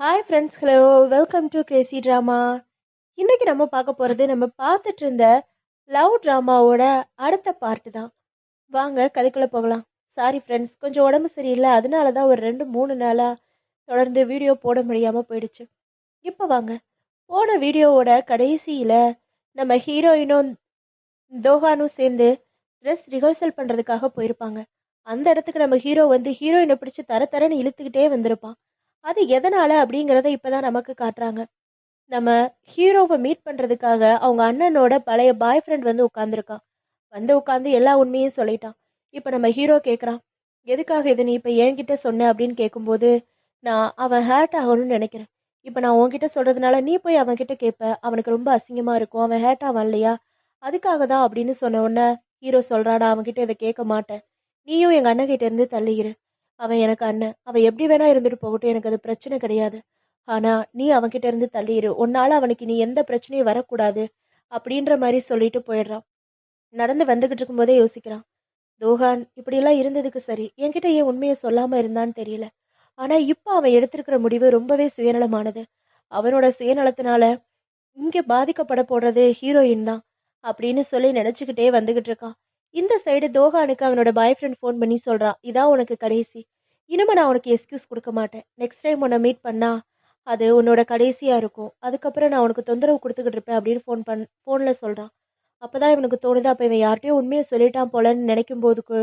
Hi friends hello welcome to crazy drama இன்னைக்கு நம்ம பார்க்க போகிறது நம்ம பார்த்துட்டு இருந்த லவ் ட்ராமாவோட அடுத்த பார்ட்டு தான். வாங்க கதைக்குள்ளே போகலாம். சாரி ஃப்ரெண்ட்ஸ் கொஞ்சம் உடம்பு சரியில்லை. அதனால தான் ஒரு ரெண்டு மூணு நாளாக தொடர்ந்து வீடியோ போட முடியாமல் போயிடுச்சு. இப்போ வாங்க. போன வீடியோவோட கடைசியில் நம்ம ஹீரோயினும் தோஹானும் சேர்ந்து ட்ரெஸ் ரிஹர்சல் பண்ணுறதுக்காக போயிருப்பாங்க. அந்த இடத்துக்கு நம்ம ஹீரோ வந்து ஹீரோயினை பிடிச்சி தர தரன்னு இழுத்துக்கிட்டே வந்திருப்பான். அது எதனால அப்படிங்கிறத இப்பதான் நமக்கு காட்டுறாங்க. நம்ம ஹீரோவை மீட் பண்றதுக்காக அவங்க அண்ணனோட பழைய பாய் ஃப்ரெண்ட் வந்து உட்காந்துருக்கான் வந்து உட்காந்து எல்லா உண்மையும் சொல்லிட்டான். இப்போ நம்ம ஹீரோ கேட்குறான் எதுக்காக இதை நீ இப்போ என்கிட்ட சொன்ன? அப்படின்னு கேட்கும்போது நான் அவன் ஹேர்ட் ஆகணும்னு நினைக்கிறேன். இப்போ நான் உன்கிட்ட சொல்றதுனால நீ போய் அவன் கிட்ட கேட்ப அவனுக்கு ரொம்ப அசிங்கமா இருக்கும். அவன் ஹேர்ட் ஆவான் இல்லையா அதுக்காக தான் அப்படின்னு சொன்ன உடனே ஹீரோ சொல்றாடா அவன்கிட்ட இதை கேட்க மாட்டேன். நீயும் எங்க அண்ணன் கிட்ட இருந்து தள்ளியிரு. அவன் எனக்கு அண்ணன். அவன் எப்படி வேணா இருந்துட்டு போகட்டும். எனக்கு அது பிரச்சனை கிடையாது. ஆனா நீ அவன்கிட்ட இருந்து தள்ளிடு உன்னால அவனுக்கு நீ எந்த பிரச்சனையும் வரக்கூடாது. அப்படின்ற மாதிரி சொல்லிட்டு போயிடுறான். நடந்து வந்துகிட்டு இருக்கும்போதே யோசிக்கிறான். தோஹான் இப்படியெல்லாம் இருந்ததுக்கு சரி. என்கிட்ட ஏன் உண்மையை சொல்லாம இருந்தான்னு தெரியல. ஆனா இப்போ அவன் எடுத்திருக்கிற முடிவு ரொம்பவே சுயநலமானது. அவனோட சுயநலத்தினால இங்க பாதிக்கப்பட போடுறது ஹீரோயின் தான். அப்படின்னு சொல்லி நினைச்சுக்கிட்டே வந்துகிட்டு இருக்கான். இந்த சைடு தோஹானுக்கு அவனோட பாய் ஃப்ரெண்ட் ஃபோன் பண்ணி சொல்கிறான் இதான் உனக்கு கடைசி. இனிமே நான் உனக்கு எக்ஸ்கியூஸ் கொடுக்க மாட்டேன். நெக்ஸ்ட் டைம் உன்னை மீட் பண்ணா அது உன்னோட கடைசியாக இருக்கும். அதுக்கப்புறம் நான் உனக்கு தொந்தரவு கொடுத்துக்கிட்டு இருப்பேன் அப்படின்னு ஃபோன் பண் ஃபோனில் சொல்கிறான் அப்போ தான் இவனுக்கு தோணுது அப்போ இவன் யார்கிட்டயோ உண்மையை சொல்லிட்டான் போலன்னு நினைக்கும் போதுக்கு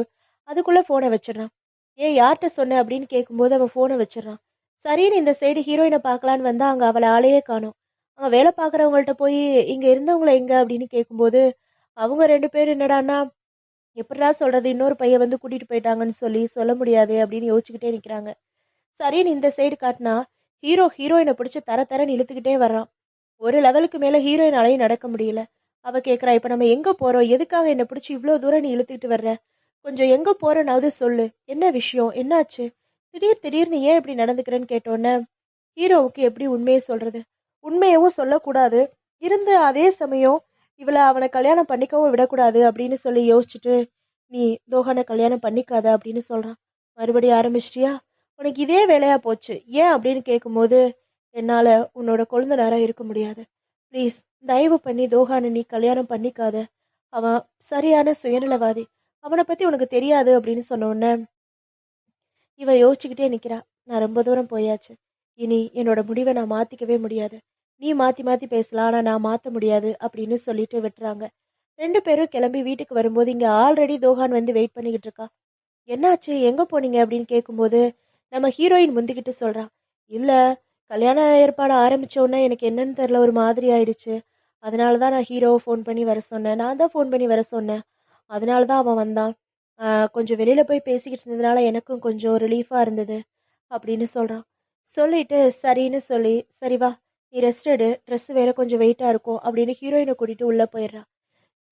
அதுக்குள்ளே ஃபோனை வச்சிடறான். ஏன் யார்கிட்ட சொன்ன? அப்படின்னு கேட்கும்போது அவன் ஃபோனை வச்சிடறான். சரின்னு இந்த சைடு ஹீரோயினை பார்க்கலான்னு வந்தால் அங்கே அவளை ஆளையே காணும். அங்கே வேலை பார்க்குறவங்கள்ட்ட போய் இங்கே இருந்தவங்கள எங்கே? அப்படின்னு கேட்கும்போது அவங்க ரெண்டு பேரும் என்னடான்னா எப்படிடா சொல்றது? இன்னொரு பையன் வந்து கூட்டிட்டு போயிட்டாங்கன்னு சொல்லி சொல்ல முடியாது அப்படின்னு யோசிச்சுக்கிட்டே நிற்கிறாங்க சரின்னு இந்த சைடு காட்டினா ஹீரோ ஹீரோயினை பிடிச்சி தர தரன்னு இழுத்துக்கிட்டே வர்றான். ஒரு லெவலுக்கு மேலே ஹீரோயினாலையும் நடக்க முடியல. அவ கேட்குறா இப்போ நம்ம எங்கே போகிறோம் எதுக்காக என்னை பிடிச்சி இவ்வளோ தூரம் நீ இழுத்துக்கிட்டு வர்ற? கொஞ்சம் எங்கே போகிறனாவது சொல்லு. என்ன விஷயம்? என்னாச்சு? திடீர் திடீர்னு ஏன் இப்படி நடந்துக்கிறேன்னு கேட்டோன்னே ஹீரோவுக்கு எப்படி உண்மையை சொல்கிறது உண்மையவும் சொல்லக்கூடாது. இருந்து அதே சமயம் இவளை அவனை கல்யாணம் பண்ணிக்கவும் விடக்கூடாது அப்படின்னு சொல்லி யோசிச்சுட்டு நீ தோஹானை கல்யாணம் பண்ணிக்காத அப்படின்னு சொல்கிறான் மறுபடியும் ஆரம்பிச்சிட்டியா? உனக்கு இதே வேலையாக போச்சு. ஏன்? அப்படின்னு கேட்கும்போது என்னால் உன்னோட கொழுந்தனாரா இருக்க முடியாது. ப்ளீஸ் தயவு பண்ணி தோஹானை நீ கல்யாணம் பண்ணிக்காத. அவன் சரியான சுயநலவாதி. அவனை பற்றி உனக்கு தெரியாது அப்படின்னு சொன்ன உடனே யோசிச்சுக்கிட்டே நிற்கிறா நான் ரொம்ப தூரம் போயாச்சு. இனி என்னோட முடிவை நான் மாற்றிக்கவே முடியாது. நீ மாத்தி மாத்தி பேசலாம் ஆனா நான் மாத்த முடியாது அப்படின்னு சொல்லிட்டு விட்டுறாங்க. ரெண்டு பேரும் கிளம்பி வீட்டுக்கு வரும்போது இங்க ஆல்ரெடி தோஹான் வந்து வெயிட் பண்ணிக்கிட்டு இருக்கா. என்னாச்சு? எங்க போனீங்க? அப்படின்னு கேட்கும்போது நம்ம ஹீரோயின் முந்திக்கிட்டு சொல்றா இல்ல கல்யாண ஏற்பாடு ஆரம்பிச்ச எனக்கு என்னன்னு தெரில ஒரு மாதிரி ஆயிடுச்சு. அதனால தான் நான் ஹீரோவை ஃபோன் பண்ணி வர சொன்னேன். நான் தான் ஃபோன் பண்ணி வர சொன்னேன். அதனால தான் அவன் வந்தான். கொஞ்சம் வெளியில் போய் பேசிக்கிட்டு இருந்ததுனால எனக்கும் கொஞ்சம் ரிலீஃபாக இருந்தது அப்படின்னு சொல்கிறான் சொல்லிட்டு சரின்னு சொல்லி சரி வா நீ ரெஸ்ட் எடு ட்ரெஸ் வேற கொஞ்சம் வெயிட்டாக இருக்கும் அப்படின்னு ஹீரோயினை கூட்டிட்டு உள்ள போயிடுறான்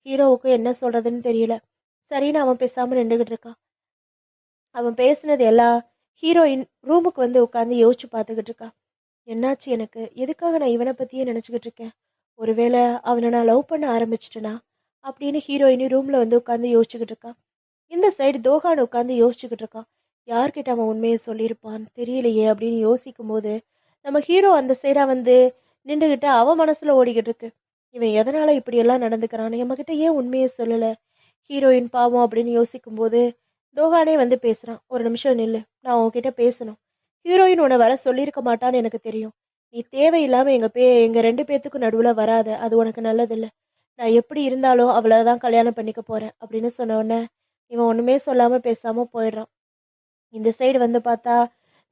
ஹீரோவுக்கு என்ன சொல்றதுன்னு தெரியல. சரின்னு அவன் பேசாம நின்றுகிட்டு இருக்கான் அவன் பேசினது எல்லாம் ஹீரோயின் ரூமுக்கு வந்து உட்காந்து யோசிச்சு பார்த்துக்கிட்டு இருக்கான் என்னாச்சு எனக்கு? எதுக்காக நான் இவனை பத்தியே நினைச்சுக்கிட்டு இருக்கேன்? ஒருவேளை அவனை நான் லவ் பண்ண ஆரம்பிச்சிட்டேனா? அப்படின்னு ஹீரோயின் ரூம்ல வந்து உட்காந்து யோசிச்சுக்கிட்டு இருக்கான் இந்த சைடு தோகான் உட்காந்து யோசிச்சுக்கிட்டு இருக்கான் யார்கிட்ட அவன் உண்மையை சொல்லியிருப்பான் தெரியலையே அப்படின்னு யோசிக்கும் போது நம்ம ஹீரோ அந்த சைடாக வந்து நின்றுகிட்டு அவன் மனசில் ஓடிக்கிட்டு இருக்கு இவன் எதனால் இப்படியெல்லாம் நடந்துக்கிறான்னு நடந்துக்கிறான் நம்ம ஏன் உண்மையை சொல்லலை? ஹீரோயின் பாவம் அப்படின்னு யோசிக்கும்போது தோகானே வந்து பேசுகிறான் ஒரு நிமிஷம் நில்லு நான் உன்கிட்ட பேசணும். ஹீரோயின் உன்னை வர சொல்லியிருக்க மாட்டான்னு எனக்கு தெரியும். நீ தேவையில்லாமல் எங்கள் பே எங்கள் ரெண்டு பேர்த்துக்கும் நடுவில் வராத. அது உனக்கு நல்லதில்லை. நான் எப்படி இருந்தாலும் அவளை தான் கல்யாணம் பண்ணிக்க போகிறேன் அப்படின்னு சொன்ன உடனே இவன் ஒன்றுமே சொல்லாமல் பேசாமல் போயிடுறான். இந்த சைடு வந்து பார்த்தா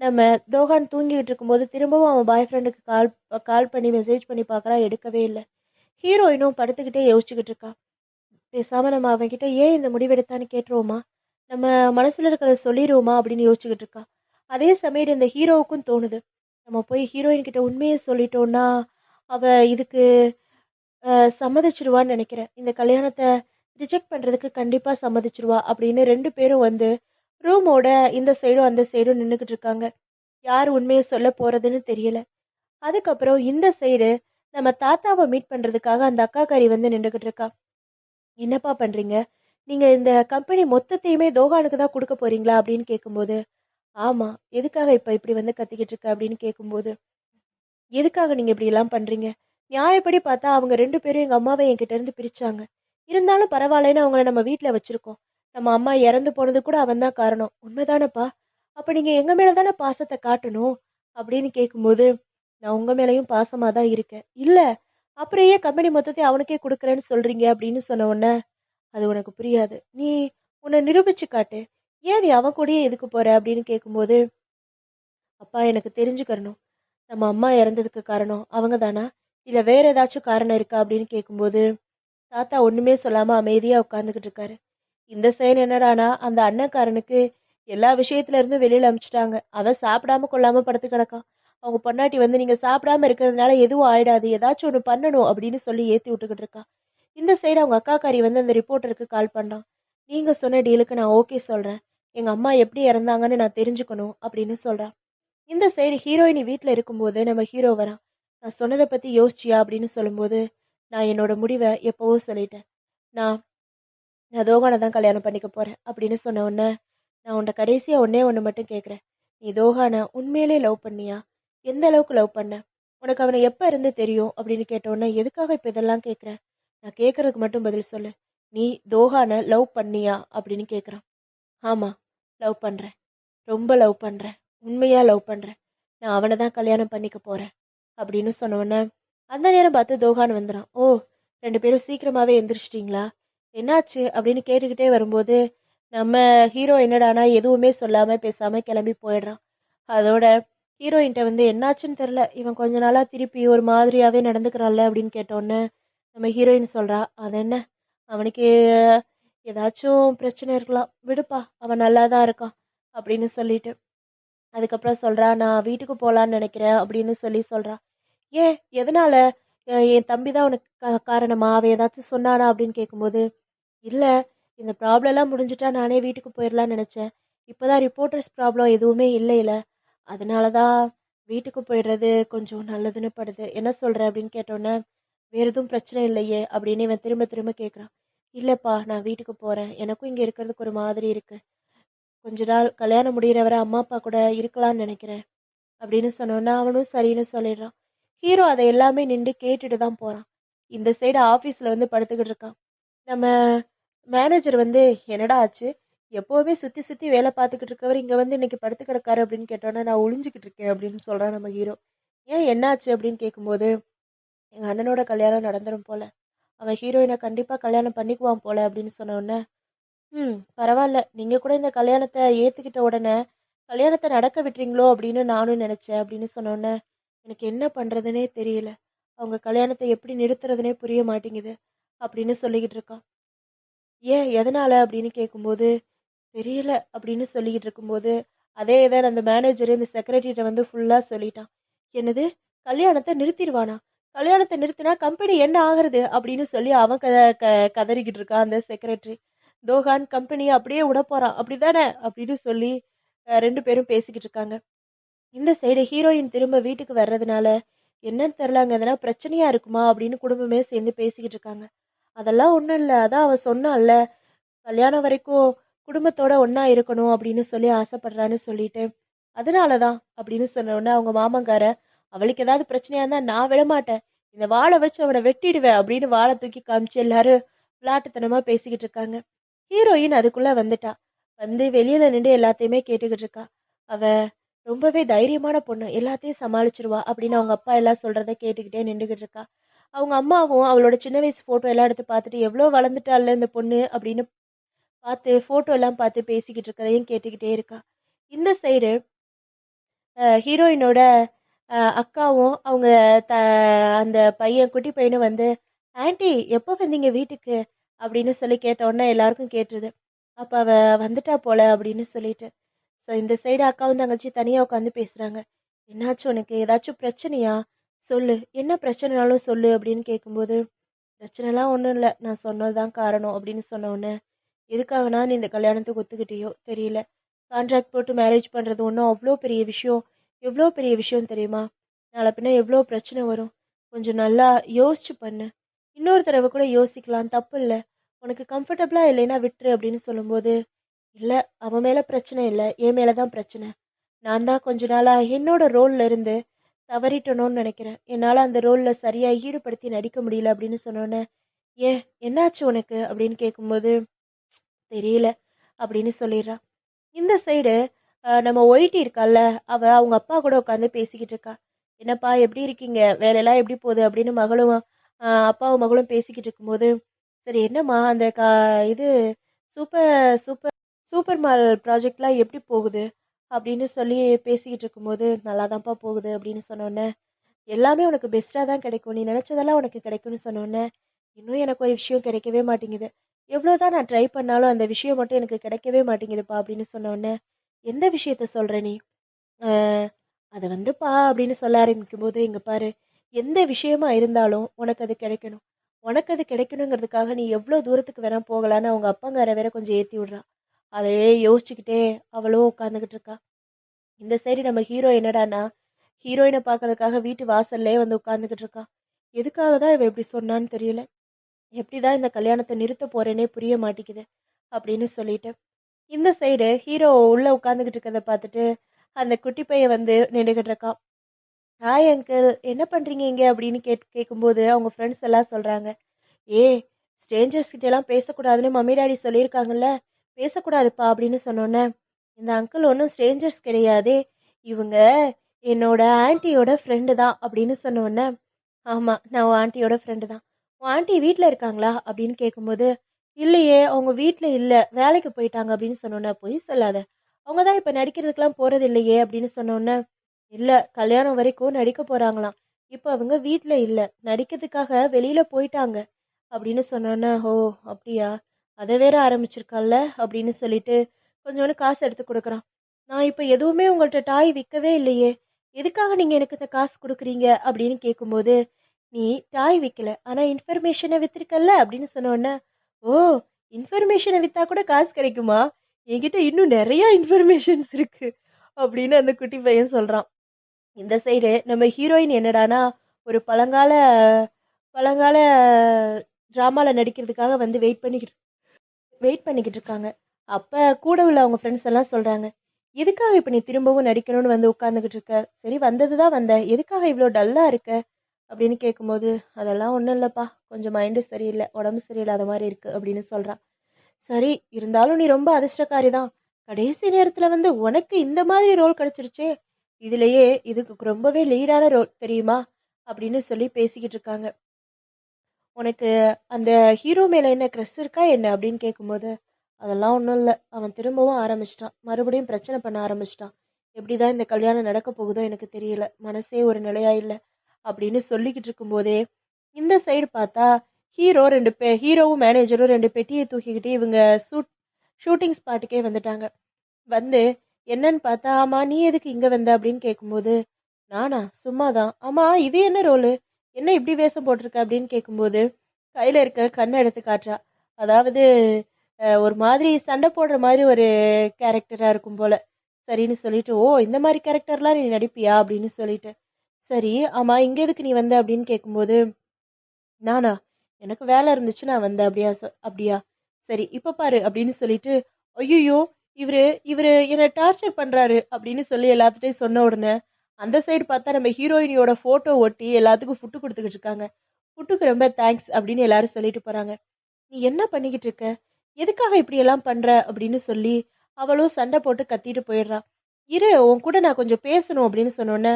நம்ம தோஹான் தூங்கிக்கிட்டு இருக்கும்போது திரும்பவும் அவன் பாய் ஃப்ரெண்டுக்கு கால் கால் பண்ணி மெசேஜ் பண்ணி பார்க்கறான் எடுக்கவே இல்லை. ஹீரோயினும் படுத்துக்கிட்டே யோசிச்சுக்கிட்டு இருக்கா. பேசாமல் நம்ம அவன்கிட்ட ஏன் இந்த முடிவெடுத்தான்னு கேட்டுருவோமா? நம்ம மனசில் இருக்கிறத சொல்லிடுவோமா அப்படின்னு யோசிச்சுக்கிட்டு இருக்கா. அதே சமயம் இந்த ஹீரோவுக்கும் தோணுது. நம்ம போய் ஹீரோயின் கிட்ட உண்மையை சொல்லிட்டோம்னா அவ இதுக்கு சம்மதிச்சிருவான்னு நினைக்கிறேன். இந்த கல்யாணத்தை ரிஜெக்ட் பண்ணுறதுக்கு கண்டிப்பாக சம்மதிச்சிருவா அப்படின்னு ரெண்டு பேரும் வந்து ரூமோட இந்த சைடும் அந்த சைடும் நின்றுக்கிட்டு இருக்காங்க. யார் உண்மையை சொல்ல போறதுன்னு தெரியல. அதுக்கப்புறம் இந்த சைடு நம்ம தாத்தாவை மீட் பண்றதுக்காக அந்த அக்காக்காரி வந்து நின்றுகிட்டு இருக்கா. என்னப்பா பண்றீங்க? நீங்க இந்த கம்பெனி மொத்தத்தையுமே தோகானுக்கு தான் கொடுக்க போறீங்களா அப்படின்னு கேட்கும்போது ஆமா எதுக்காக இப்ப இப்படி வந்து கத்திக்கிட்டு இருக்க அப்படின்னு கேட்கும்போது எதுக்காக நீங்க இப்படி எல்லாம் பண்றீங்க? நியாயப்படி பார்த்தா அவங்க ரெண்டு பேரும் எங்க அம்மாவை என்கிட்ட இருந்து பிரிச்சாங்க. இருந்தாலும் பரவாயில்லைன்னு அவங்கள நம்ம வீட்டில் வச்சிருக்கோம். நம்ம அம்மா இறந்து போனது கூட அவன் தான் காரணம். உண்மைதானப்பா? அப்ப நீங்க எங்க மேலே தானே பாசத்தை காட்டணும்? அப்படின்னு கேட்கும்போது நான் உங்க மேலையும் பாசமா தான் இருக்கேன். இல்ல அப்புறம் ஏன் கம்பெனி மொத்தத்தை அவனுக்கே கொடுக்குறேன்னு சொல்றீங்க அப்படின்னு சொன்ன உடனே அது உனக்கு புரியாது. நீ உன்னை நிரூபிச்சு காட்டு. ஏன் நீ அவன் கூடயே எதுக்கு போற அப்படின்னு கேட்கும்போது அப்பா எனக்கு தெரிஞ்சுக்கணும். நம்ம அம்மா இறந்ததுக்கு காரணம் அவங்க தானா? இல்ல வேற ஏதாச்சும் காரணம் இருக்கா அப்படின்னு கேட்கும்போது தாத்தா ஒண்ணுமே சொல்லாம அமைதியா உட்காந்துக்கிட்டு இருக்காரு. இந்த சைன் என்னடானா அந்த அண்ணக்காரனுக்கு எல்லா விஷயத்துல இருந்தும் வெளியில அமிச்சிட்டாங்க. அவன் சாப்பிடாம கொள்ளாம படுத்து கிடக்கான். அவங்க பொண்டாட்டி வந்து நீங்க சாப்பிடாம இருக்கிறதுனால எதுவும் ஆயிடாது. ஏதாச்சும் ஒண்ணு பண்ணணும் அப்படின்னு சொல்லி ஏத்தி விட்டுக்கிட்டு இருக்கா. இந்த சைடு அவங்க அக்காக்காரி வந்து அந்த ரிப்போர்ட்டருக்கு கால் பண்ணான். நீங்க சொன்ன டீலுக்கு நான் ஓகே சொல்றேன். எங்க அம்மா எப்படி இறந்தாங்கன்னு நான் தெரிஞ்சுக்கணும் அப்படின்னு சொல்றான் இந்த சைடு ஹீரோயினி வீட்டில் இருக்கும்போது நம்ம ஹீரோ வரான் நான் சொன்னதை பத்தி யோசிச்சியா? அப்படின்னு சொல்லும்போது நான் என்னோட முடிவை எப்பவோ சொல்லிட்டேன். நான் நான் தோகானை தான் கல்யாணம் பண்ணிக்க போகிறேன் அப்படின்னு சொன்ன உடனே நான் உன்னை கடைசியாக ஒன்றே ஒன்று மட்டும் கேட்குறேன் நீ தோகானை உண்மையிலே லவ் பண்ணியா? எந்த அளவுக்கு லவ் பண்ண? உனக்கு அவனை எப்போ இருந்து தெரியும்? அப்படின்னு கேட்டோன்னே எதுக்காக இப்போ இதெல்லாம் கேட்குற நான் கேட்குறதுக்கு மட்டும் பதில் சொல்லு. நீ தோகானை லவ் பண்ணியா? அப்படின்னு கேட்குறான் ஆமாம் லவ் பண்ணுறேன் ரொம்ப லவ் பண்ணுறேன் உண்மையாக லவ் பண்ணுறேன் நான் அவனை தான் கல்யாணம் பண்ணிக்க போகிறேன் அப்படின்னு சொன்ன உடனே அந்த நேரம் பார்த்து தோகான் வந்துடான் ஓ ரெண்டு பேரும் சீக்கிரமாகவே எந்திரிச்சிட்டிங்களா? என்னாச்சு அப்படின்னு கேட்டுக்கிட்டே வரும்போது நம்ம ஹீரோ என்னடானா எதுவுமே சொல்லாமல் பேசாமல் கிளம்பி போயிடுறான். அதோட ஹீரோயின்ட்ட வந்து என்னாச்சுன்னு தெரில இவன் கொஞ்ச நாளாக திருப்பி ஒரு மாதிரியாகவே நடந்துக்கிறான்ல அப்படின்னு கேட்டோன்னே நம்ம ஹீரோயின் சொல்கிறா அது என்ன? அவனுக்கு ஏதாச்சும் பிரச்சனை இருக்கலாம். விடுப்பா அவன் நல்லா தான் இருக்கான் அப்படின்னு சொல்லிட்டு. அதுக்கப்புறம் சொல்கிறா நான் வீட்டுக்கு போகலான்னு நினைக்கிறேன் அப்படின்னு சொல்லி சொல்கிறா ஏன்? எதனால்? என் தம்பி தான் உனக்கு கா- காரணமா? அவன் ஏதாச்சும் சொன்னானா அப்படின்னு கேட்கும்போது இல்லை இந்த ப்ராப்ளம்லாம் முடிஞ்சிட்டா நானே வீட்டுக்கு போயிடலாம்னு நினச்சேன். இப்போதான் ரிப்போர்ட்டர்ஸ் ப்ராப்ளம் எதுவுமே இல்லை இல்லை அதனால தான் வீட்டுக்கு போயிடுறது கொஞ்சம் நல்லதுன்னு படுது. என்ன சொல்கிற அப்படின்னு கேட்டோன்னே வேறு எதுவும் பிரச்சனை இல்லையே அப்படின்னு இவன் திரும்ப திரும்ப கேட்குறான் இல்லைப்பா நான் வீட்டுக்கு போகிறேன் எனக்கும் இங்கே இருக்கிறதுக்கு ஒரு மாதிரி இருக்குது கொஞ்ச நாள் கல்யாணம் முடிகிற வரை அம்மா அப்பா கூட இருக்கலாம்னு நினைக்கிறேன். அப்படின்னு சொன்னோன்னா அவனும் சரின்னு சொல்லிடுறான். ஹீரோ அதை எல்லாமே நின்று கேட்டுட்டு தான் போகிறான் இந்த சைடு ஆஃபீஸில் வந்து படுத்துக்கிட்டு இருக்கான். நம்ம மேனேஜர் வந்து என்னடா ஆச்சு? எப்போவுமே சுற்றி சுற்றி வேலை பார்த்துக்கிட்டு இருக்கவர் இங்கே வந்து இன்னைக்கு படுத்து கிடக்காரு அப்படின்னு கேட்டோன்னே நான் ஒளிஞ்சிக்கிட்டு இருக்கேன் அப்படின்னு சொல்கிறான் நம்ம ஹீரோ. ஏன் என்னாச்சு? அப்படின்னு கேட்கும்போது எங்கள் அண்ணனோட கல்யாணம் நடந்துடும் போல. அவன் ஹீரோயினை கண்டிப்பாக கல்யாணம் பண்ணிக்குவான் போல அப்படின்னு சொன்னோடனே ம் பரவாயில்ல. நீங்கள் கூட இந்த கல்யாணத்தை ஏற்றுக்கிட்ட உடனே கல்யாணத்தை நடக்க விட்டுறீங்களோ அப்படின்னு நானும் நினச்சேன் அப்படின்னு சொன்னோடனே எனக்கு என்ன பண்ணுறதுனே தெரியல. அவங்க கல்யாணத்தை எப்படி நிறுத்துறதுனே புரிய மாட்டேங்குது அப்படின்னு சொல்லிக்கிட்டு இருக்கான். ஏன் எதனால் அப்படின்னு கேட்கும்போது தெரியல அப்படின்னு சொல்லிக்கிட்டு இருக்கும்போது அதே தான் அந்த மேனேஜர் இந்த செக்ரட்டரிட்ட வந்து ஃபுல்லாக சொல்லிட்டான். என்னது? கல்யாணத்தை நிறுத்திடுவானா? கல்யாணத்தை நிறுத்தினா கம்பெனி என்ன ஆகுறது அப்படின்னு சொல்லி அவன் க க கதறிக்கிட்டு இருக்கான் அந்த செக்ரட்டரி தோகான் கம்பெனி அப்படியே விட போறான் அப்படிதானே அப்படின்னு சொல்லி ரெண்டு பேரும் பேசிக்கிட்டு இருக்காங்க. இந்த சைடு ஹீரோயின் திரும்ப வீட்டுக்கு வர்றதுனால என்னன்னு தெரிலாங்க எதனா பிரச்சனையா இருக்குமா அப்படின்னு குடும்பமே சேர்ந்து பேசிக்கிட்டு இருக்காங்க. அதெல்லாம் ஒன்றும் இல்லை. அதான் அவ சொன்னால கல்யாணம் வரைக்கும் குடும்பத்தோட ஒன்றா இருக்கணும் அப்படின்னு சொல்லி ஆசைப்படுறான்னு சொல்லிட்டு. அதனால தான் அப்படின்னு சொன்ன உடனே அவங்க மாமங்கார அவளுக்கு ஏதாவது பிரச்சனையா இருந்தால் நான் விட மாட்டேன். இந்த வாழை வச்சு அவனை வெட்டிடுவேன் அப்படின்னு வாழை தூக்கி காமிச்சு எல்லாரும் விளாட்டுத்தனமாக பேசிக்கிட்டு இருக்காங்க. ஹீரோயின் அதுக்குள்ளே வந்துட்டா. வந்து வெளியில் நின்று எல்லாத்தையுமே கேட்டுக்கிட்டு இருக்கா. அவள் ரொம்பவே தைரியமான பொண்ணு. எல்லாத்தையும் சமாளிச்சிருவா அப்படின்னு அவங்க அப்பா எல்லாம் சொல்கிறத கேட்டுக்கிட்டே நின்றுக்கிட்டு இருக்கா. அவங்க அம்மாவும் அவளோட சின்ன வயசு ஃபோட்டோ எல்லாம் எடுத்து பார்த்துட்டு எவ்வளோ வளர்ந்துட்டால இந்த பொண்ணு? அப்படின்னு பார்த்து ஃபோட்டோ எல்லாம் பார்த்து பேசிக்கிட்டு இருக்கதையும் கேட்டுக்கிட்டே இருக்கா. இந்த சைடு ஹீரோயினோட அக்காவும் அவங்க த அந்த பையன் குட்டி பையனும் வந்து ஆண்டி எப்போ வந்தீங்க வீட்டுக்கு? அப்படின்னு சொல்லி கேட்டோன்னே எல்லாருக்கும் கேட்டுருது. அப்போ அவ வந்துட்டா போல அப்படின்னு சொல்லிட்டு. ஸோ இந்த சைடு அக்காவும் தங்கச்சி தனியாக உட்காந்து பேசுகிறாங்க என்னாச்சு உனக்கு? ஏதாச்சும் பிரச்சனையா? சொல்லு. என்ன பிரச்சனைனாலும் சொல்லு அப்படின்னு கேட்கும்போது பிரச்சனைலாம் ஒன்றும் இல்லை. நான் சொன்னது தான் காரணம் அப்படின்னு சொன்னோடனே எதுக்காகனா நீ இந்த கல்யாணத்துக்கு ஒத்துக்கிட்டியோ? தெரியல. கான்ட்ராக்ட் போட்டு மேரேஜ் பண்ணுறது ஒன்றும் அவ்வளோ பெரிய விஷயம். எவ்வளோ பெரிய விஷயம் தெரியுமா? நாளை பின்ன எவ்வளோ பிரச்சனை வரும்? கொஞ்சம் நல்லா யோசிச்சு பண்ணு. இன்னொரு தடவை கூட யோசிக்கலாம். தப்பு இல்லை. உனக்கு கம்ஃபர்டபுளாக இல்லைன்னா விட்டுரு அப்படின்னு சொல்லும்போது இல்லை அவன் மேலே பிரச்சனை இல்லை என் மேலே தான் பிரச்சனை. நான் தான் கொஞ்ச நாளாக என்னோட ரோலில் இருந்து தவறிட்டனோன்னு நினைக்கிறேன். என்னால் அந்த ரோலில் சரியாக ஈடுபடுத்தி நடிக்க முடியல அப்படின்னு சொன்னோன்னே ஏன் என்னாச்சு உனக்கு? அப்படின்னு கேட்கும்போது தெரியல அப்படின்னு சொல்லிடுறான் இந்த சைடு நம்ம ஒயிட்டி இருக்கால்ல அவள் அவங்க அப்பா கூட உட்காந்து பேசிக்கிட்டு இருக்கா. என்னப்பா எப்படி இருக்கீங்க? வேலையெல்லாம் எப்படி போகுது? அப்படின்னு மகளும் அப்பாவும் மகளும் பேசிக்கிட்டு இருக்கும்போது சரி என்னம்மா அந்த கா இது சூப்பர் சூப்பர் சூப்பர் மால் ப்ராஜெக்ட்லாம் எப்படி போகுது அப்படின்னு சொல்லி பேசிக்கிட்டு இருக்கும்போது நல்லா தான்ப்பா போகுது அப்படின்னு சொன்னோன்னே எல்லாமே உனக்கு பெஸ்ட்டாக தான் கிடைக்கும். நீ நினச்சதெல்லாம் உனக்கு கிடைக்கும்னு சொன்னோன்னே இன்னும் எனக்கு ஒரு விஷயம் கிடைக்கவே மாட்டேங்குது. எவ்வளோ தான் நான் ட்ரை பண்ணாலும் அந்த விஷயம் மட்டும் எனக்கு கிடைக்கவே மாட்டேங்குதுப்பா அப்படின்னு சொன்னோன்னே எந்த விஷயத்த சொல்கிற நீ? அதை வந்துப்பா அப்படின்னு சொல்ல ஆரம்பிக்கும் போது இங்கே பாரு எந்த விஷயமா இருந்தாலும் உனக்கு அது கிடைக்கணும். உனக்கு அது கிடைக்கணுங்கிறதுக்காக நீ எவ்வளோ தூரத்துக்கு வேணால் போகலான்னு அவங்க அப்பங்கார வேற கொஞ்சம் ஏற்றி விட்றா. அதையே யோசிச்சுக்கிட்டே அவளும் உட்காந்துக்கிட்டு இருக்கா. இந்த சைடு நம்ம ஹீரோ என்னடானா ஹீரோயினை பார்க்கறதுக்காக வீட்டு வாசல்லே வந்து உட்காந்துக்கிட்டு இருக்கா. எதுக்காக தான் இவ இப்படி சொன்னான்னு தெரியல. எப்படிதான் இந்த கல்யாணத்தை நிறுத்த போறேனே புரிய மாட்டேங்குது அப்படின்னு சொல்லிட்டு. இந்த சைடு ஹீரோ உள்ள உட்காந்துக்கிட்டு இருக்கதை பார்த்துட்டு அந்த குட்டி பையன் வந்து நின்றுக்கிட்டு இருக்கான். ஹாய் அங்கிள் என்ன பண்றீங்க இங்க? அப்படின்னு கேட் கேட்கும்போது அவங்க ஃப்ரெண்ட்ஸ் எல்லாம் சொல்றாங்க. ஏ ஸ்ட்ரேஞ்சர்ஸ் கிட்ட எல்லாம் பேசக்கூடாதுன்னு மம்மி டாடி சொல்லியிருக்காங்கல்ல. பேசக்கூடாதுப்பா அப்படின்னு சொன்னோன்னே இந்த அங்கிள் ஒன்றும் ஸ்ட்ரேஞ்சர்ஸ் கிடையாதே. இவங்க என்னோட ஆன்ட்டியோட ஃப்ரெண்டு தான் அப்படின்னு சொன்னோன்னே ஆமாம் நான் உன் ஆன்ட்டியோட ஃப்ரெண்டு தான். உன் ஆன்ட்டி வீட்டில் இருக்காங்களா? அப்படின்னு கேட்கும்போது இல்லையே அவங்க வீட்டில் இல்லை. வேலைக்கு போயிட்டாங்க அப்படின்னு சொன்னோன்னே பொய் சொல்லாத. அவங்க தான் இப்போ நடிக்கிறதுக்கெலாம் போகிறது இல்லையே அப்படின்னு சொன்னோன்னே இல்லை கல்யாணம் வரைக்கும் நடிக்க போகிறாங்களாம் இப்போ அவங்க வீட்டில் இல்லை. நடிக்கிறதுக்காக வெளியில் போயிட்டாங்க அப்படின்னு சொன்னோன்னே ஓ அப்படியா? அதை வேற ஆரம்பிச்சிருக்கால்ல அப்படின்னு சொல்லிட்டு கொஞ்சோண்டு காசு எடுத்து கொடுக்குறான். நான் இப்போ எதுவுமே உங்கள்கிட்ட டாய் விற்கவே இல்லையே. எதுக்காக நீங்கள் எனக்கு இந்த காசு கொடுக்குறீங்க? அப்படின்னு கேட்கும்போது நீ டாய் விற்கல ஆனால் இன்ஃபர்மேஷனை விற்றுருக்கல்ல அப்படின்னு சொன்னோன்னே ஓ இன்ஃபர்மேஷனை விற்றா கூட காசு கிடைக்குமா? என்கிட்ட இன்னும் நிறையா இன்ஃபர்மேஷன்ஸ் இருக்குது அப்படின்னு அந்த குட்டி பையன் சொல்கிறான் இந்த சைடு நம்ம ஹீரோயின் என்னடானா ஒரு பழங்கால பழங்கால ட்ராமாவில் நடிக்கிறதுக்காக வந்து வெயிட் பண்ணிக்கிட்டு வெயிட் பண்ணிக்கிட்டு இருக்காங்க அப்போ கூட உள்ள அவங்க ஃப்ரெண்ட்ஸ் எல்லாம் சொல்கிறாங்க எதுக்காக இப்போ நீ திரும்பவும் நடிக்கணும்னு வந்து உட்காந்துக்கிட்டு இருக்க சரி வந்தது தான் வந்த. எதுக்காக இவ்வளோ டல்லாக இருக்க? அப்படின்னு கேட்கும்போது அதெல்லாம் ஒன்றும் இல்லைப்பா. கொஞ்சம் மைண்டு சரியில்லை. உடம்பு சரியில்லாத மாதிரி இருக்குது அப்படின்னு சொல்கிறான் சரி இருந்தாலும் நீ ரொம்ப அதிர்ஷ்டக்காரி தான் கடைசி நேரத்தில் வந்து உனக்கு இந்த மாதிரி ரோல் கிடச்சிருச்சே. இதுலேயே இதுக்கு ரொம்பவே லீடான ரோல் தெரியுமா? அப்படின்னு சொல்லி பேசிக்கிட்டு இருக்காங்க உனக்கு அந்த ஹீரோ மேலே என்ன க்ரெஸ் இருக்கா என்ன அப்படின்னு கேட்கும்போது அதெல்லாம் ஒன்றும் இல்லை. அவன் திரும்பவும் ஆரம்பிச்சிட்டான். மறுபடியும் பிரச்சனை பண்ண ஆரம்பிச்சிட்டான். எப்படி தான் இந்த கல்யாணம் நடக்க போகுதோ எனக்கு தெரியல. மனசே ஒரு நிலையா இல்லை அப்படின்னு சொல்லிக்கிட்டு இருக்கும்போதே இந்த சைடு பார்த்தா ஹீரோ ரெண்டு பே ஹீரோவும் மேனேஜரும் ரெண்டு பெட்டியை தூக்கிக்கிட்டு இவங்க ஷூட் ஷூட்டிங் ஸ்பாட்டுக்கே வந்துட்டாங்க. வந்து என்னன்னு பார்த்தா ஆமா நீ எதுக்கு இங்க வந்த? அப்படின்னு கேட்கும்போது நானா? சும்மாதான். ஆமா இது என்ன ரோலு என்ன இப்படி வேஷம் போட்டிருக்க அப்படின்னு கேட்கும்போது கையில் இருக்க கண்ணை எடுத்து காட்டுறா. அதாவது ஒரு மாதிரி சண்டை போடுற மாதிரி ஒரு கேரக்டராக இருக்கும் போல. சரின்னு சொல்லிட்டு ஓ இந்த மாதிரி கேரக்டர்லாம் நீ நடிப்பியா? அப்படின்னு சொல்லிட்டு. சரி ஆமாம் இங்கே எதுக்கு நீ வந்த? அப்படின்னு கேட்கும்போது நானா எனக்கு வேலை இருந்துச்சு நான் வந்தேன் அப்படியா சொ- அப்படியா? சரி இப்போ பாரு அப்படின்னு சொல்லிட்டு ஐயோ இவரு இவர் என்னை டார்ச்சர் பண்ணுறாரு அப்படின்னு சொல்லி எல்லாத்துட்டையும் சொன்ன உடனே அந்த சைடு பார்த்தா நம்ம ஹீரோயினியோட ஃபோட்டோ ஒட்டி எல்லாத்துக்கும் ஃபுட்டு கொடுத்துக்கிட்டு இருக்காங்க. ஃபுட்டுக்கு ரொம்ப தேங்க்ஸ் அப்படின்னு எல்லாரும் சொல்லிட்டு போறாங்க. நீ என்ன பண்ணிக்கிட்டு இருக்க? எதுக்காக இப்படி எல்லாம் பண்ற? அப்படின்னு சொல்லி அவளும் சண்டை போட்டு கத்திட்டு போயிடுறா. இரு உன் கூட நான் கொஞ்சம் பேசணும் அப்படின்னு சொன்னோன்னே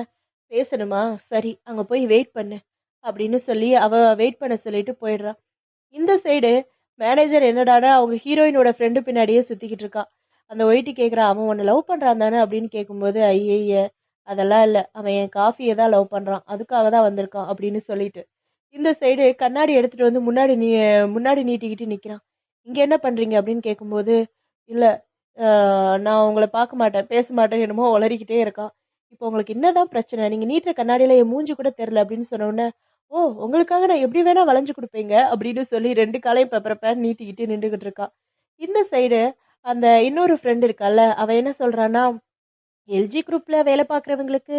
பேசணுமா? சரி அங்க போய் வெயிட் பண்ணு அப்படின்னு சொல்லி அவ வெயிட் பண்ண சொல்லிட்டு போயிடுறா. இந்த சைடு மேனேஜர் என்னடானா அவங்க ஹீரோயினோட ஃப்ரெண்டு பின்னாடியே சுத்திக்கிட்டு இருக்கா. அந்த ஒயிட்டி கேட்குறான் அவன் உன்னை லவ் பண்ணுறான் தானே? அப்படின்னு கேட்கும்போது ஐயய்ய அதெல்லாம் இல்லை. அவன் என் காஃபியை தான் லவ் பண்ணுறான் அதுக்காக தான் வந்திருக்கான் அப்படின்னு சொல்லிட்டு. இந்த சைடு கண்ணாடி எடுத்துகிட்டு வந்து முன்னாடி நீ முன்னாடி நீட்டிக்கிட்டு நிற்கிறான் இங்கே என்ன பண்ணுறீங்க அப்படின்னு கேட்கும்போது இல்லை நான் உங்களை பார்க்க மாட்டேன் பேச மாட்டேன் என்னமோ உளறிக்கிட்டே இருக்கான். இப்போ உங்களுக்கு என்னதான் பிரச்சனை? நீங்கள் நீட்டுற கண்ணாடியில் என் மூஞ்சி கூட தெரில அப்படின்னு சொன்னோடனே ஓ உங்களுக்காக நான் எப்படி வேணால் வளைஞ்சு கொடுப்பீங்க? அப்படின்னு சொல்லி ரெண்டு காலையும் பெப்பர நீட்டிக்கிட்டு நின்றுக்கிட்டு இருக்கான். இந்த சைடு அந்த இன்னொரு ஃப்ரெண்டு இருக்கால அவன் என்ன சொல்கிறான்னா எல்ஜி குரூப்பில் வேலை பார்க்குறவங்களுக்கு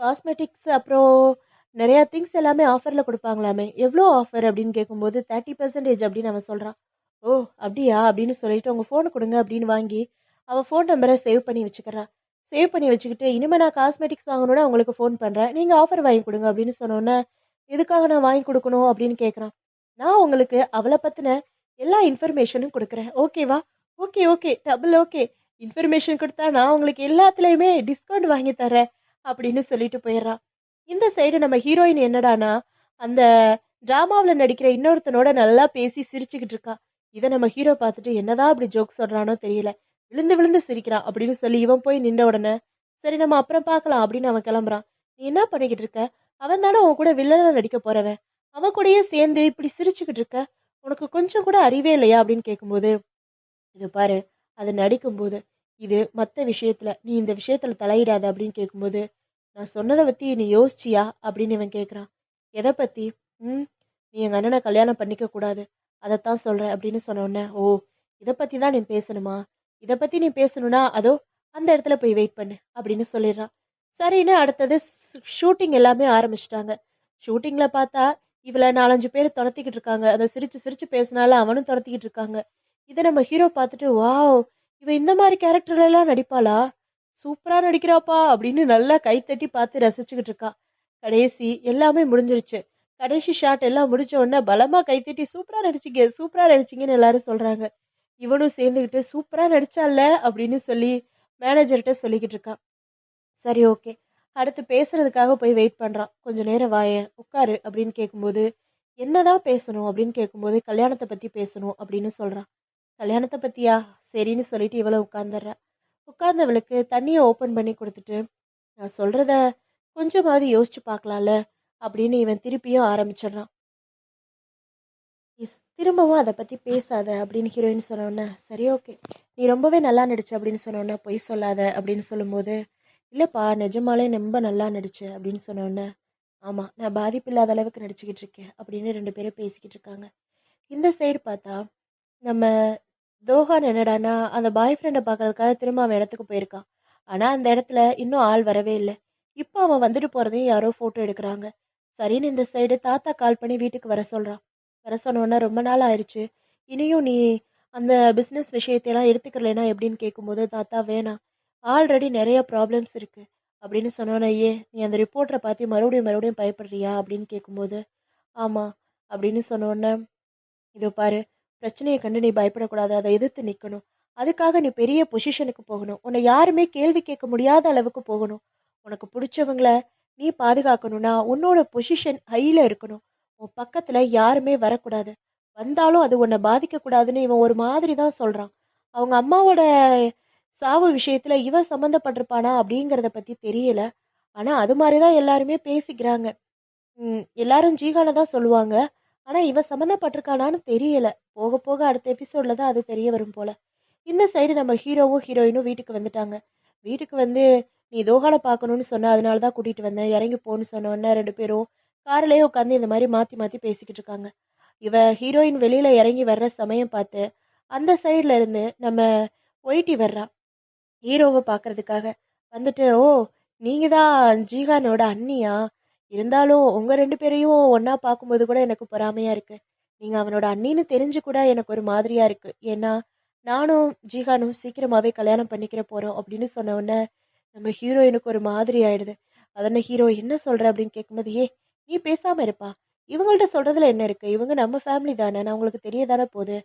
காஸ்மெட்டிக்ஸ் அப்புறம் நிறையா திங்ஸ் எல்லாமே ஆஃபரில் கொடுப்பாங்களாமே. எவ்வளோ ஆஃபர் அப்படின்னு கேட்கும்போது தேர்ட்டி பர்சன்டேஜ் அப்படின்னு அவன் சொல்கிறான் ஓ அப்படியா? அப்படின்னு சொல்லிட்டு உங்கள் ஃபோனை கொடுங்க அப்படின்னு வாங்கி அவள் ஃபோன் நம்பரை சேவ் பண்ணி வச்சுக்கிறான் சேவ் பண்ணி வச்சுக்கிட்டு இனிமேல் நான் காஸ்மெட்டிக்ஸ் வாங்கணும்னா உங்களுக்கு ஃபோன் பண்ணுறேன் நீங்கள் ஆஃபர் வாங்கி கொடுங்க அப்படின்னு சொன்னோன்னே எதுக்காக நான் வாங்கி கொடுக்கணும் அப்படின்னு கேட்குறான். நான் உங்களுக்கு அவளை பற்றின எல்லா இன்ஃபர்மேஷனும் கொடுக்குறேன். ஓகேவா okay okay double okay information கொடுத்தா நான் உங்களுக்கு எல்லாத்துலேயுமே டிஸ்கவுண்ட் வாங்கி தரேன் அப்படின்னு சொல்லிட்டு போயிடுறான். இந்த சைடு நம்ம ஹீரோயின் என்னடானா அந்த ட்ராமாவில் நடிக்கிற இன்னொருத்தனோட நல்லா பேசி சிரிச்சுக்கிட்டு இருக்கா. இதை நம்ம ஹீரோ பார்த்துட்டு என்னதான் அப்படி ஜோக் சொல்கிறானோ தெரியல. விழுந்து விழுந்து சிரிக்கிறான் அப்படின்னு சொல்லி இவன் போய் நின்ற உடனே சரி நம்ம அப்புறம் பார்க்கலாம் அப்படின்னு அவன் கிளம்புறான். நீ என்ன பண்ணிக்கிட்டு இருக்க? அவன் தானே உன் கூட வில்லனா நடிக்க போறவன். அவன் கூடயே சேர்ந்து இப்படி சிரிச்சுக்கிட்டு இருக்க? உனக்கு கொஞ்சம் கூட அறிவே இல்லையா அப்படின்னு கேட்கும்போது இது பாரு அது நடிக்கும்போது இது மற்ற விஷயத்துல நீ இந்த விஷயத்துல தலையிடாத அப்படின்னு கேட்கும்போது நான் சொன்னதை பத்தி நீ யோசிச்சியா? அப்படின்னு இவன் கேட்குறான் எதை பத்தி? ம் நீ எங்க அண்ணனை கல்யாணம் பண்ணிக்க கூடாது. அதைத்தான் சொல்கிறேன் அப்படின்னு சொன்ன ஓ இதை பத்தி தான் நீ பேசணுமா? இதை பத்தி நீ பேசணும்னா அதோ அந்த இடத்துல போய் வெயிட் பண்ணு அப்படின்னு சொல்லிடுறான். சரின்னு அடுத்தது ஷூட்டிங் எல்லாமே ஆரம்பிச்சிட்டாங்க. ஷூட்டிங்ல பார்த்தா இவளை நாலஞ்சு பேர் துரத்திக்கிட்டு இருக்காங்க. அதை சிரிச்சு சிரிச்சு பேசினால அவனும் துரத்திக்கிட்டு இருக்காங்க. இதை நம்ம ஹீரோ பார்த்துட்டு வாவ் இவ இந்த மாதிரி கேரக்டர்லாம் நடிப்பாளா? சூப்பரா நடிக்கிறாப்பா? அப்படின்னு நல்லா கைத்தட்டி பார்த்து ரசிச்சுக்கிட்டு இருக்கா. கடைசி எல்லாமே முடிஞ்சிருச்சு. கடைசி ஷாட் எல்லாம் முடிச்ச உடனே பலமா கைத்தட்டி சூப்பரா நடிச்சிங்க சூப்பரா நடிச்சிங்கன்னு எல்லாரும் சொல்றாங்க. இவனும் சேர்ந்துக்கிட்டு சூப்பரா நடிச்சால? அப்படின்னு சொல்லி மேனேஜர்கிட்ட சொல்லிக்கிட்டு இருக்கான். சரி ஓகே. அடுத்து பேசுறதுக்காக போய் வெயிட் பண்றான். கொஞ்ச நேரம் வாயேன் உட்காரு அப்படின்னு கேட்கும்போது என்னதான் பேசணும்? அப்படின்னு கேட்கும்போது கல்யாணத்தை பத்தி பேசணும் அப்படின்னு சொல்றான். கல்யாணத்தை பத்தியா? சரின்னு சொல்லிட்டு இவளை உட்காந்துடுறா உட்கார்ந்தவளுக்கு தண்ணியை ஓப்பன் பண்ணி கொடுத்துட்டு நான் சொல்றத கொஞ்சமாவது யோசிச்சு பார்க்கலாம்ல அப்படின்னு இவன் திருப்பியும் ஆரம்பிச்சிடுறான். இஸ் திரும்பவும் அதை பத்தி பேசாத அப்படின்னு ஹீரோயின் சொன்னோன்னே சரி ஓகே நீ ரொம்பவே நல்லா நடிச்ச அப்படின்னு சொன்னோன்னே பொய் சொல்லாத அப்படின்னு சொல்லும்போது இல்லப்பா நிஜமாலே ரொம்ப நல்லா நடிச்ச அப்படின்னு சொன்னோன்னே ஆமா நான் பாதிப்பு இல்லாத அளவுக்கு நடிச்சுக்கிட்டு இருக்கேன் அப்படின்னு ரெண்டு பேரும் பேசிக்கிட்டு இருக்காங்க. இந்த சைடு பார்த்தா நம்ம தோஹான் என்னடானா அந்த பாய் ஃப்ரெண்டை பார்க்கறதுக்காக திரும்ப அவன் இடத்துக்கு போயிருக்கான். ஆனால் அந்த இடத்துல இன்னும் ஆள் வரவே இல்லை. இப்போ அவன் வந்துட்டு போகிறதையும் யாரோ ஃபோட்டோ எடுக்கிறாங்க. சரின்னு இந்த சைடு தாத்தா கால் பண்ணி வீட்டுக்கு வர சொல்கிறான் வர சொன்னோன்னே ரொம்ப நாள் ஆயிடுச்சு. இனியும் நீ அந்த பிஸ்னஸ் விஷயத்தையெல்லாம் எடுத்துக்கலைன்னா எப்படின்னு கேட்கும்போது தாத்தா வேணாம். ஆல்ரெடி நிறைய ப்ராப்ளம்ஸ் இருக்குது அப்படின்னு சொன்னோன்னே நீ அந்த ரிப்போர்ட்டரை பார்த்து மறுபடியும் மறுபடியும் பயப்படுறியா? அப்படின்னு கேட்கும்போது ஆமாம் அப்படின்னு சொன்னோன்னே இதோ பாரு பிரச்சனையை கண்டு நீ பயப்படக்கூடாது. அதை எதிர்த்து நிற்கணும் அதுக்காக நீ பெரிய பொசிஷனுக்கு போகணும். உன்னை யாருமே கேள்வி கேட்க முடியாத அளவுக்கு போகணும். உனக்கு பிடிச்சவங்கள நீ பாதுகாக்கணும்னா உன்னோட பொசிஷன் ஹையில் இருக்கணும். உன் பக்கத்தில் யாருமே வரக்கூடாது. வந்தாலும் அது உன்னை பாதிக்கக்கூடாதுன்னு இவன் ஒரு மாதிரி தான் சொல்கிறான் அவங்க அம்மாவோட சாவு விஷயத்தில் இவன் சம்மந்தப்பட்டிருப்பானா அப்படிங்கிறத பற்றி தெரியல. ஆனால் அது மாதிரி தான் எல்லாருமே பேசிக்கிறாங்க. எல்லாரும் ஜீகானை தான் சொல்லுவாங்க. ஆனால் இவ சம்மந்தப்பட்டிருக்கானான்னு தெரியல. போக போக அடுத்த எபிசோட்ல தான் அது தெரிய வரும் போல. இந்த சைடு நம்ம ஹீரோவும் ஹீரோயினும் வீட்டுக்கு வந்துட்டாங்க. வீட்டுக்கு வந்து நீ தோகானை பார்க்கணும்னு சொன்ன அதனால தான் கூட்டிட்டு வந்தேன் இறங்கி போன்னு சொன்னோன்னே ரெண்டு பேரும் கார்லயே உட்காந்து இந்த மாதிரி மாத்தி மாத்தி பேசிக்கிட்டு இருக்காங்க. இவ ஹீரோயின் வெளியில இறங்கி வர்ற சமயம் பார்த்து அந்த சைடுல இருந்து நம்ம ஒயிட்டி வர்றா. ஹீரோவை பார்க்கறதுக்காக. வந்துட்டு ஓ நீங்க தான் ஜீகானோட அண்ணியா? இருந்தாலும் உங்க ரெண்டு பேரையும் ஒண்ணா பார்க்கும்போது கூட எனக்கு பொறாமையா இருக்கு. நீங்க அவனோட அண்ணின்னு தெரிஞ்சு கூட எனக்கு ஒரு மாதிரியா இருக்கு. ஏன்னா நானும் ஜீகானும் சீக்கிரமாவே கல்யாணம் பண்ணிக்கிற போறோம் அப்படின்னு சொன்ன உடனே நம்ம ஹீரோயினுக்கு ஒரு மாதிரி ஆயிடுது. அதன ஹீரோ என்ன சொல்ற அப்படின்னு கேட்கும்போது ஏ நீ பேசாம இருப்பா. இவங்கள்ட்ட சொல்றதுல என்ன இருக்கு? இவங்க நம்ம ஃபேமிலி தானே. நான் உங்களுக்கு தெரியதானே போகுது.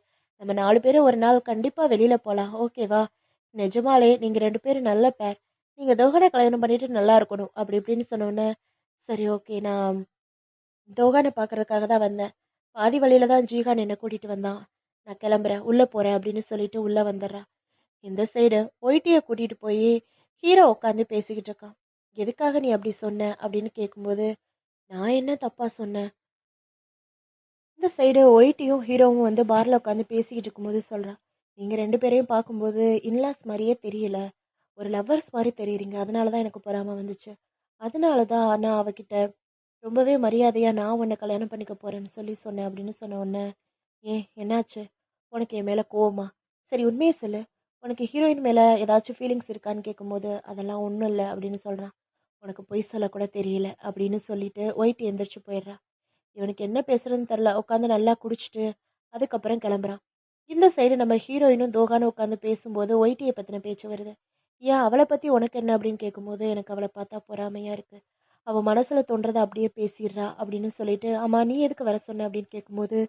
நம்ம நாலு பேரும் ஒரு நாள் கண்டிப்பா வெளியில போலாம். ஓகேவா நிஜமாலே நீங்க ரெண்டு பேரும் நல்ல பேர் நீங்க தோகனை கல்யாணம் பண்ணிட்டு நல்லா இருக்கணும். அப்படி இப்படின்னு சொன்ன உடனே சரி ஓகே. நான் தோகானை பார்க்கறதுக்காக தான் வந்தேன். பாதி வழியில தான் ஜீகான் என்னை கூட்டிட்டு வந்தான். நான் கிளம்புறேன் உள்ள போறேன் அப்படின்னு சொல்லிட்டு உள்ள வந்துடுறா. இந்த சைடு ஒயிட்டியை கூட்டிட்டு போய் ஹீரோ உட்காந்து பேசிக்கிட்டு இருக்கான். எதுக்காக நீ அப்படி சொன்ன? அப்படின்னு கேட்கும்போது நான் என்ன தப்பா சொன்னேன்? இந்த சைடு ஒயிட்டியும் ஹீரோவும் வந்து பார்ல உட்காந்து பேசிக்கிட்டு இருக்கும்போது சொல்கிறான் நீங்க ரெண்டு பேரையும் பார்க்கும்போது இன்லாஸ் மாதிரியே தெரியல. ஒரு லவ்வர்ஸ் மாதிரி தெரியுறீங்க. அதனால தான் எனக்கு பொறாம வந்துச்சு. அதனால தான் நான் அவகிட்ட ரொம்பவே மரியாதையா நான் உன்னை கல்யாணம் பண்ணிக்க போறேன்னு சொல்லி சொன்னேன் அப்படின்னு சொன்ன உடனே ஏன் என்னாச்சு? உனக்கு என் மேல கோவமா? சரி உண்மையை சொல்லு. உனக்கு ஹீரோயின் மேல ஏதாச்சும் ஃபீலிங்ஸ் இருக்கான்னு கேட்கும்போது அதெல்லாம் ஒன்றும் இல்லை அப்படின்னு சொல்றான். உனக்கு பொய் சொல்ல கூட தெரியல அப்படின்னு சொல்லிட்டு ஒயிட் எந்திரிச்சு போயிடுறா. இவனுக்கு என்ன பேசுறதுன்னு தெரில உட்காந்து நல்லா குடிச்சிட்டு அதுக்கப்புறம் கிளம்புறான். இந்த சைடு நம்ம ஹீரோயினும் தோகானும் உட்காந்து பேசும்போது ஒயிட்டியை பற்றின பேச்சு வருது. ஏன் அவளை பற்றி உனக்கு என்ன அப்படின்னு கேட்கும்போது எனக்கு அவளை பார்த்தா பொறாமையாக இருக்குது அவள் மனசில் தோன்றதை அப்படியே பேசிடுறா அப்படின்னு சொல்லிட்டு ஆமாம் நீ எதுக்கு வர சொன்ன? அப்படின்னு கேட்கும்போது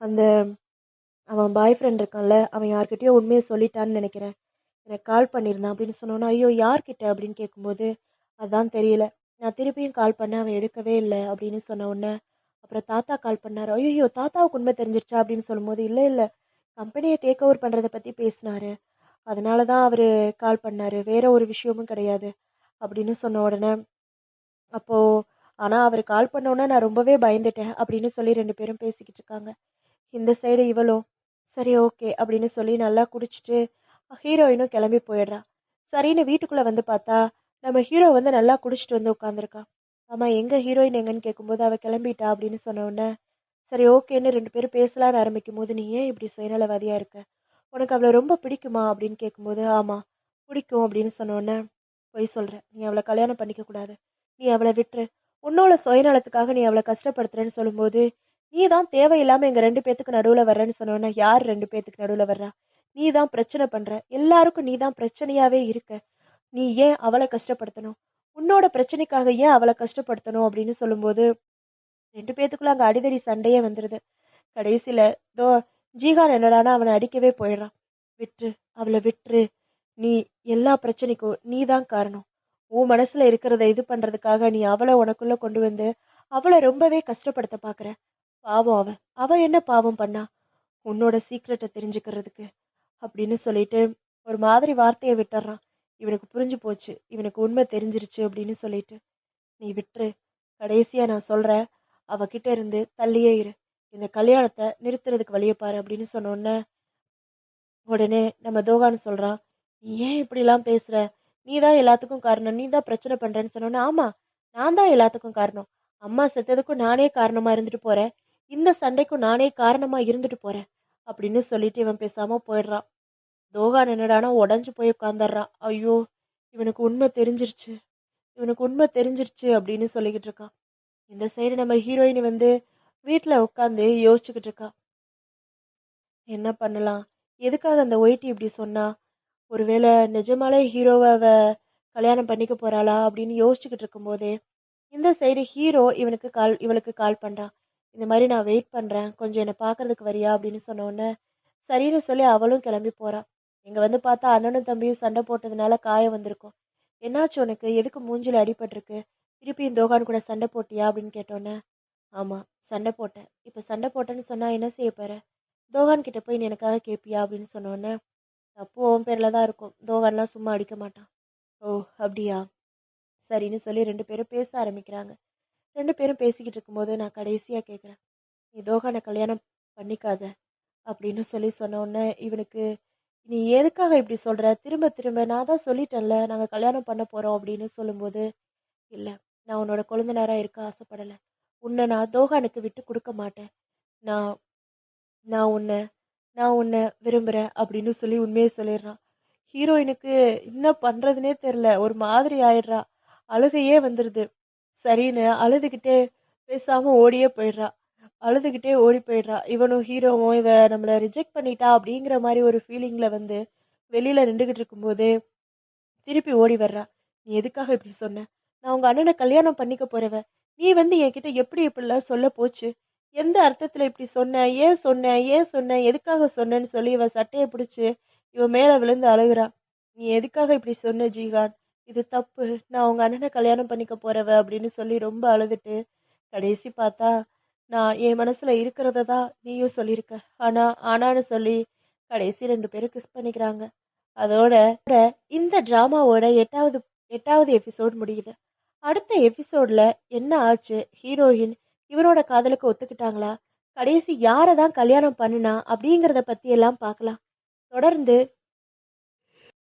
அந்த அவன் பாய் ஃப்ரெண்ட் இருக்கான்ல அவன் யார்கிட்டயோ உண்மையை சொல்லிட்டான்னு நினைக்கிறேன். எனக்கு கால் பண்ணியிருந்தான் அப்படின்னு சொன்னோன்னா ஐயோ யார்கிட்ட? அப்படின்னு கேட்கும்போது அதான் தெரியல. நான் திருப்பியும் கால் பண்ணேன் அவன் எடுக்கவே இல்லை அப்படின்னு சொன்ன உடனே அப்புறம் தாத்தா கால் பண்ணாரு. ஐயோ தாத்தாவுக்கு உண்மை தெரிஞ்சிருச்சா? அப்படின்னு சொல்லும்போது இல்லை இல்லை. கம்பெனியை டேக் ஓவர் பண்ணுறதை பற்றி பேசினாரு. அதனால தான் அவர் கால் பண்ணார். வேற ஒரு விஷயமும் கிடையாது அப்படின்னு சொன்ன உடனே அப்போது ஆனால் அவர் கால் பண்ணோன்னே நான் ரொம்பவே பயந்துட்டேன் அப்படின்னு சொல்லி ரெண்டு பேரும் பேசிக்கிட்டு இருக்காங்க. இந்த சைடு இவளும் சரி ஓகே அப்படின்னு சொல்லி நல்லா குடிச்சிட்டு ஹீரோயினும் கிளம்பி போயிடுறா. சரின்னு வீட்டுக்குள்ளே வந்து பார்த்தா நம்ம ஹீரோ வந்து நல்லா குடிச்சிட்டு வந்து உட்காந்துருக்கான் ஆமாம் எங்கள் ஹீரோயின் எங்கன்னு கேட்கும்போது அவள் கிளம்பிட்டா அப்படின்னு சொன்ன உடனே சரி ஓகேன்னு ரெண்டு பேரும் பேசலான்னு ஆரம்பிக்கும் போது நீ ஏன் இப்படி சுயநலவாதியாக இருக்க? உனக்கு அவளை ரொம்ப பிடிக்குமா அப்படின்னு கேட்கும்போது ஆமாம் பிடிக்கும் அப்படின்னு சொன்னோன்னே போய் பொய் சொல்கிற நீ அவளை கல்யாணம் பண்ணிக்க கூடாது. நீ அவளை விட்டுரு. உன்னோட சுயநலத்துக்காக நீ அவளை கஷ்டப்படுத்துறேன்னு சொல்லும்போது நீ தான் தேவையில்லாமல் எங்கள் ரெண்டு பேத்துக்கு நடுவில் வர்றேன்னு சொன்னோன்னே யார் ரெண்டு பேத்துக்கு நடுவில் வர்றா? நீ தான் பிரச்சனை பண்ணுற எல்லாருக்கும் நீ தான் பிரச்சனையாகவே இருக்க. நீ ஏன் அவளை கஷ்டப்படுத்தணும்? உன்னோட பிரச்சனைக்காக ஏன் அவளை கஷ்டப்படுத்தணும் அப்படின்னு சொல்லும்போது ரெண்டு பேத்துக்குள்ள அங்கே அடிதடி சண்டையே வந்துடுது கடைசியில் தோ ஜீகான் என்னடானா அவனை அடிக்கவே போயிடுறான். விட்டுரு அவளை விட்டுரு நீ எல்லா பிரச்சனைக்கும் நீ தான் காரணம். உன் மனசுல இருக்கிறத இது பண்றதுக்காக நீ அவளை உனக்குள்ள கொண்டு வந்து அவளை ரொம்பவே கஷ்டப்படுத்த பாக்குற. பாவம் அவ அவ என்ன பாவம் பண்ணா? உன்னோட சீக்ரெட்டை தெரிஞ்சுக்கிறதுக்கு அப்படின்னு சொல்லிட்டு ஒரு மாதிரி வார்த்தையை விட்டுறான். இவனுக்கு புரிஞ்சு போச்சு. இவனுக்கு உண்மை தெரிஞ்சிருச்சு அப்படின்னு சொல்லிட்டு. நீ விட்டுரு கடைசியா நான் சொல்றேன். அவகிட்ட இருந்து தள்ளியே இரு. இந்த கல்யாணத்தை நிறுத்துறதுக்கு வழியை பாரு அப்படின்னு சொன்னோடனே உடனே நம்ம தோகான்னு சொல்கிறான் நீ ஏன் இப்படிலாம் பேசுகிற நீ தான் எல்லாத்துக்கும் காரணம். நீ தான் பிரச்சனை பண்ணுறேன்னு சொன்னோன்னே ஆமாம் நான் தான் எல்லாத்துக்கும் காரணம். அம்மா செத்ததுக்கும் நானே காரணமாக இருந்துட்டு போகிறேன் இந்த சண்டைக்கும் நானே காரணமாக இருந்துட்டு போகிறேன் அப்படின்னு சொல்லிட்டு இவன் பேசாமல் போயிடுறான். தோகான் என்னடானா உடஞ்சி போய் உட்காந்துடுறான் ஐயோ இவனுக்கு உண்மை தெரிஞ்சிருச்சு. இவனுக்கு உண்மை தெரிஞ்சிருச்சு அப்படின்னு சொல்லிக்கிட்டு இருக்கான். இந்த சைடு நம்ம ஹீரோயின் வந்து வீட்டில் உட்காந்து யோசிச்சுக்கிட்டு இருக்கா. என்ன பண்ணலாம்? எதுக்காக அந்த ஒயிட்டி இப்படி சொன்னா? ஒருவேளை நிஜமாலே ஹீரோவை அவ கல்யாணம் பண்ணிக்க போறாளா அப்படின்னு யோசிச்சுக்கிட்டு இருக்கும்போதே இந்த சைடு ஹீரோ இவனுக்கு கால் இவளுக்கு கால் பண்ணுறான் இந்த மாதிரி நான் வெயிட் பண்ணுறேன் கொஞ்சம் என்னை பார்க்கறதுக்கு வரியா அப்படின்னு சொன்னோடனே சரின்னு சொல்லி அவளும் கிளம்பி போகிறான் இங்கே வந்து பார்த்தா அண்ணனும் தம்பியும் சண்டை போட்டதுனால காயம் வந்திருக்கும். என்னாச்சு உனக்கு? எதுக்கு மூஞ்சில் அடிபட்டிருக்கு? திருப்பியும் தோகான் கூட சண்டை போட்டியா அப்படின்னு கேட்டோன்னே ஆமா சண்டை போட்டேன். இப்போ சண்டை போட்டேன்னு சொன்னா என்ன செய்ய போற? தோகான் கிட்ட போய் நீ எனக்காக கேட்பியா அப்படின்னு சொன்னோன்னே தப்பு உன் பேர்ல தான் இருக்கும். தோகான்லாம் சும்மா அடிக்க மாட்டான். ஓ அப்படியா? சரின்னு சொல்லி ரெண்டு பேரும் பேச ஆரம்பிக்கிறாங்க. ரெண்டு பேரும் பேசிக்கிட்டு இருக்கும்போது நான் கடைசியா கேட்குறேன் நீ தோகானை கல்யாணம் பண்ணிக்காத அப்படின்னு சொல்லி சொன்னோடனே இவனுக்கு நீ எதுக்காக இப்படி சொல்ற? திரும்ப திரும்ப நான் தான் சொல்லிட்டேன்ல நாங்கள் கல்யாணம் பண்ண போறோம் அப்படின்னு சொல்லும்போது இல்லை நான் உன்னோட கொழுந்தனாரா இருக்க ஆசைப்படலை. உன்னை நான் தோகானுக்கு விட்டு கொடுக்க மாட்டேன். நான் நான் உன்னை நான் உன்னை விரும்புகிறேன் அப்படின்னு சொல்லி உண்மையை சொல்லிடுறான். ஹீரோயினுக்கு என்ன பண்ணுறதுனே தெரில ஒரு மாதிரி ஆயிடுறா. அழுகையே வந்துடுது சரின்னு அழுதுகிட்டே பேசாமல் ஓடியே போயிடுறா. அழுதுகிட்டே ஓடி போயிடுறா. இவனும் ஹீரோவும் இவ நம்மளை ரிஜெக்ட் பண்ணிட்டா அப்படிங்கிற மாதிரி ஒரு ஃபீலிங்கில் வந்து வெளியில் நின்றுகிட்டு இருக்கும்போதே திருப்பி ஓடி வர்றா. நீ எதுக்காக இப்படி சொன்ன? நான் உங்கள் அண்ணனை கல்யாணம் பண்ணிக்க போகிறவ நீ வந்து என்கிட்ட எப்படி இப்படிலாம் சொல்ல போச்சு? எந்த அர்த்தத்தில் இப்படி சொன்ன? ஏன் சொன்ன? ஏன் சொன்ன? எதுக்காக சொன்னேன்னு சொல்லி இவன் சட்டையை பிடிச்சி இவன் மேலே விழுந்து அழுகுறா. நீ எதுக்காக இப்படி சொன்ன ஜீகான்? இது தப்பு. நான் உங்கள் அண்ணனை கல்யாணம் பண்ணிக்க போறவ அப்படின்னு சொல்லி ரொம்ப அழுதுட்டு கடைசி பார்த்தா நான் என் மனசில் இருக்கிறத தான் நீயும் சொல்லியிருக்க. ஆனால் ஆனான்னு சொல்லி கடைசி ரெண்டு பேரும் கிஸ் பண்ணிக்கிறாங்க. அதோட இந்த ட்ராமாவோட எட்டாவது எட்டாவது எபிசோட் முடியுது. அடுத்த எபிசோட்ல என்ன ஆச்சு? ஹீரோயின் இவரோட காதலுக்கு ஒத்துக்கிட்டாங்களா? கடைசி யாரை தான் கல்யாணம் பண்ணுனா? அப்படிங்கிறத பற்றி எல்லாம் பார்க்கலாம். தொடர்ந்து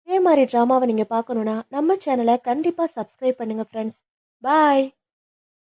இதே மாதிரி ட்ராமாவை நீங்கள் பார்க்கணுன்னா நம்ம சேனலை கண்டிப்பாக சப்ஸ்கிரைப் பண்ணுங்கள் ஃப்ரெண்ட்ஸ் பாய்